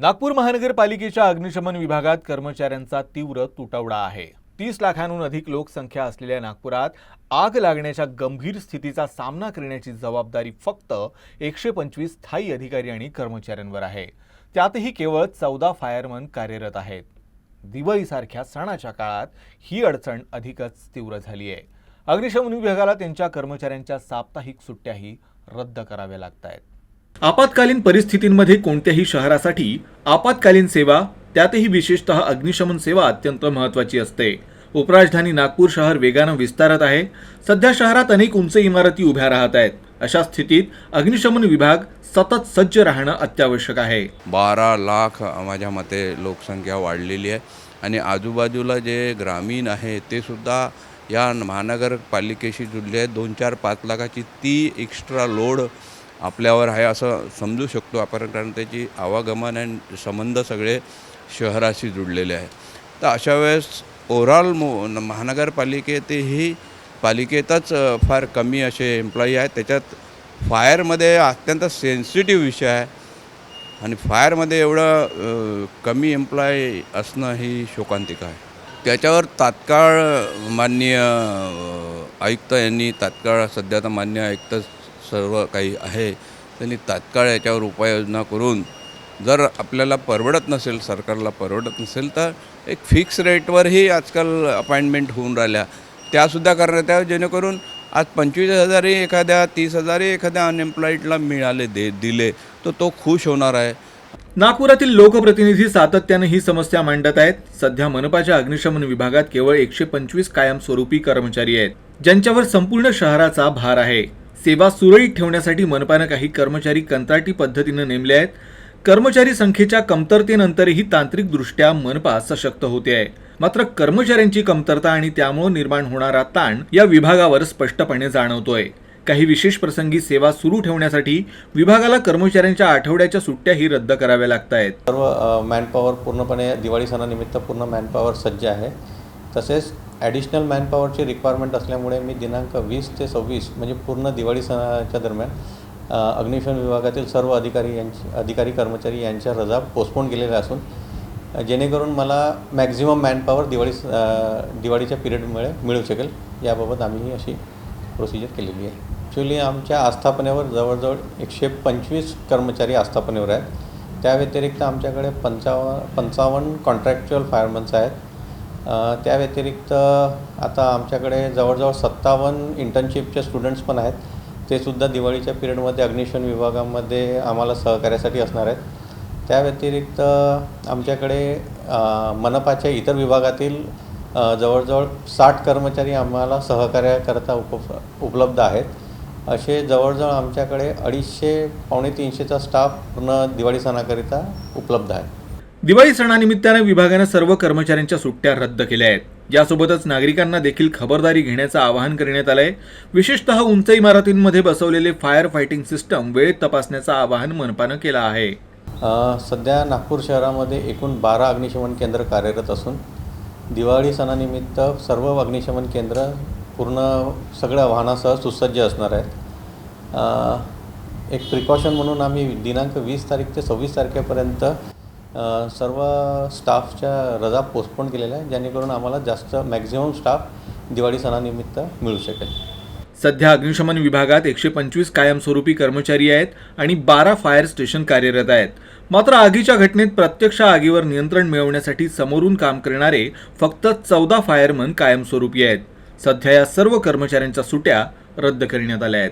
नागपूर महानगरपालिकेच्या अग्निशमन विभागात कर्मचाऱ्यांचा तीव्र तुटवडा आहे. तीस लाखांहून अधिक लोकसंख्या असलेल्या नागपुरात आग लागण्याच्या गंभीर स्थितीचा सामना करण्याची जबाबदारी फक्त एकशे पंचवीस स्थायी अधिकारी आणि कर्मचाऱ्यांवर आहे. त्यातही केवळ चौदा फायरमन कार्यरत आहेत. दिवाळीसारख्या सणाच्या काळात ही अडचण अधिकच तीव्र झाली आहे. अग्निशमन विभागाला त्यांच्या कर्मचाऱ्यांच्या साप्ताहिक सुट्ट्याही रद्द कराव्या लागत आहेत. आपत्कालीन परिस्थितींमध्ये कोणत्याही शहरासाठी आपत्कालीन सेवा त्यातही विशेषतः अग्निशमन सेवा अत्यंत महत्त्वाची असते. उपराजधानी नागपूर शहर वेगानं विस्तारत आहे. सध्या शहरात अनेक उंच इमारती उभ्या राहत आहेत. अशा स्थितीत अग्निशमन विभाग सतत सज्ज राहणं अत्यावश्यक आहे. बारा लाख माझ्या मते लोकसंख्या वाढलेली आहे आणि आजूबाजूला जे ग्रामीण आहे ते सुद्धा या महानगरपालिकेशी जुळले आहेत. दोन चार पाच लाखाची ती एक्स्ट्रा लोड आपल्यावर आहे असं समजू शकतो. आपण कारण त्याची आवागमन आणि संबंध सगळे शहराशी जुळलेले आहे तर अशा वेळेस ओव्हरऑल मो महानगरपालिकेतही पालिकेतच फार कमी असे एम्प्लॉई आहेत. त्याच्यात फायरमध्ये अत्यंत सेन्सिटिव्ह विषय आहे. आणि फायरमध्ये एवढं कमी एम्प्लॉय असणं ही शोकांतिका आहे. त्याच्यावर तात्काळ माननीय आयुक्त यांनी तात्काळ सध्या तर मान्य आयुक्त सर्व काही आहे त्यांनी तात्काळ याच्यावर उपाययोजना करून जर आपल्याला परवडत नसेल सरकारला परवडत नसेल तर एक फिक्स रेटवरही आजकाल अपॉइंटमेंट होऊन राहिल्या. त्यासुद्धा करण्यात याव्या जेणेकरून आज पंचवीस हजारही एखाद्या तीस हजारही एखाद्या अनएम्प्लॉईडला मिळाले दे दिले तर तो खुश होणार आहे. नागपुरातील लोकप्रतिनिधी सातत्यानं ही समस्या मांडत आहेत. सध्या मनपाच्या अग्निशमन विभागात केवळ एकशे पंचवीस कायमस्वरूपी कर्मचारी आहेत ज्यांच्यावर संपूर्ण शहराचा भार आहे. सेवा सुरळीत ठेवण्यासाठी मनपानं काही कर्मचारी कंत्राटी पद्धतीनं नेमले आहेत. कर्मचारी संख्येच्या कमतरतेनंतरही तांत्रिकदृष्ट्या मनपा सशक्त होते आहे. मात्र कर्मचाऱ्यांची कमतरता आणि त्यामुळे निर्माण होणारा ताण या विभागावर स्पष्टपणे जाणवतोय. काही विशेष प्रसंगी सेवा सुरू ठेवण्यासाठी विभागाला कर्मचाऱ्यांच्या आठवड्याच्या सुट्ट्याही रद्द कराव्या लागत आहेत सर्व मॅनपॉवर पूर्णपणे दिवाळी सणानिमित्त पूर्ण मॅनपॉवर सज्ज आहे. तसेच ॲडिशनल मॅनपॉवरची रिक्वायरमेंट असल्यामुळे मी दिनांक वीस ते सव्वीस म्हणजे पूर्ण दिवाळी सणाच्या दरम्यान अग्निशमन विभागातील सर्व अधिकारी यांची अधिकारी कर्मचारी यांच्या रजा पोस्टपोन केलेल्या असून जेणेकरून मला मॅक्झिमम मॅनपॉवर दिवाळी स- दिवाळीच्या पिरियडमुळे मिळू शकेल. याबाबत आम्ही ही अशी प्रोसिजर केलेली आहे. ॲक्च्युली आमच्या आस्थापनेवर जवळजवळ एकशे पंचवीस कर्मचारी आस्थापनेवर आहेत. त्या व्यतिरिक्त आमच्याकडे पंचावन्न पंचावन्न कॉन्ट्रॅक्च्युअल फायरमन्स आहेत. त्या व्यतिरिक्त आता आमच्याकडे जवळजवळ सत्तावन्न इंटर्नशिपचे स्टुडंट्स पण आहेत. ते सुद्धा दिवाळीच्या पिरियडमध्ये अग्निशमन विभागामध्ये आम्हाला सहकार्यासाठी असणार आहेत. त्या व्यतिरिक्त आमच्याकडे मनपाच्या इतर विभागातील जवळजवळ साठ कर्मचारी आम्हाला सहकार्याकरता उप उपलब्ध आहेत. असे जवळजवळ आमच्याकडे अडीचशे पावणे तीनशेचा स्टाफ पूर्ण दिवाळी सणाकरिता उपलब्ध आहे दिवाळी सणानिमित्तानं विभागानं सर्व कर्मचाऱ्यांच्या सुट्ट्या रद्द केल्या आहेत. यासोबतच नागरिकांना देखील खबरदारी घेण्याचं आवाहन करण्यात आलं आहे विशेषतः उंच इमारतींमध्ये बसवलेले फायर फायटिंग सिस्टम वेळेत तपासण्याचं आवाहन मनपानं केलं आहे. सध्या नागपूर शहरामध्ये एकूण बारा अग्निशमन केंद्र कार्यरत असून दिवाळी सणानिमित्त सर्व अग्निशमन केंद्र पूर्ण सगळ्या वाहनासह सुसज्ज असणार आहेत. एक प्रिकॉशन म्हणून आम्ही दिनांक वीस तारीख ते सव्वीस तारखेपर्यंत सर्व स्टाफच्या रजा पोस्टपोन केलेल्या आहे जेणेकरून आम्हाला जास्त मॅक्झिमम स्टाफ दिवाळी सणानिमित्त मिळू शकेल. सध्या अग्निशमन विभागात एकशे पंचवीस कायमस्वरूपी कर्मचारी आहेत आणि बारा फायर स्टेशन कार्यरत आहेत. मात्र आगीच्या घटनेत प्रत्यक्ष आगीवर नियंत्रण मिळवण्यासाठी समोरून काम करणारे फक्त चौदा फायरमन कायमस्वरूपी आहेत. सध्या या सर्व कर्मचाऱ्यांच्या सुट्या रद्द करण्यात आल्या आहेत.